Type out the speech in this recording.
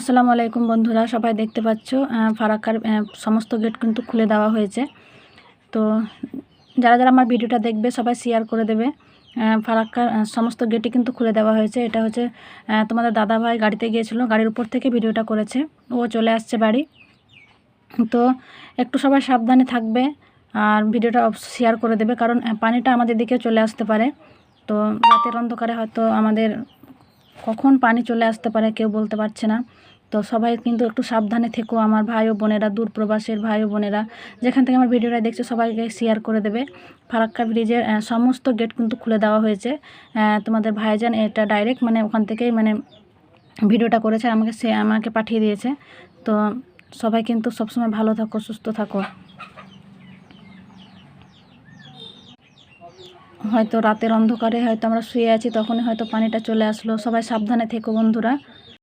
আসসালামু আলাইকুম বন্ধুরা, সবাই দেখতে পাচ্ছ ফারাক্কার সমস্ত গেট কিন্তু খুলে দেওয়া হয়েছে। তো যারা যারা আমার ভিডিওটা দেখবে, সবাই শেয়ার করে দেবে। ফারাক্কার সমস্ত গেটই কিন্তু খুলে দেওয়া হয়েছে। এটা হচ্ছে তোমাদের দাদা ভাই গাড়িতে গিয়েছিল, গাড়ির উপর থেকে ভিডিওটা করেছে। ও চলে আসছে বাড়ি। তো একটু সবাই সাবধানে থাকবে আর ভিডিওটা শেয়ার করে দেবে, কারণ পানিটা আমাদের দিকে চলে আসতে পারে। তো রাতের অন্ধকারে হয়তো আমাদের কখন পানি চলে আসতে পারে কেউ বলতে পারছে না। তো সবাই কিন্তু একটু সাবধানে থেকো, আমার ভাই ও বোনেরা, দূর প্রবাসের ভাই ও বোনেরা। যেখান থেকে আমার ভিডিওটা দেখছে, সবাইকে শেয়ার করে দেবে। ফারাক্কা ব্রিজের সমস্ত গেট কিন্তু খুলে দেওয়া হয়েছে। তোমাদের ভাইজান এটা ডাইরেক্ট মানে ওখান থেকেই মানে ভিডিওটা করেছে আর আমাকে সে আমাকে পাঠিয়ে দিয়েছে। তো সবাই কিন্তু সবসময় ভালো থাকো, সুস্থ থাকো। হয়তো রাতের অন্ধকারে হয়তো আমরা শুয়ে আছি, তখনই হয়তো পানিটা চলে আসলো। সবাই সাবধানে থেকো বন্ধুরা।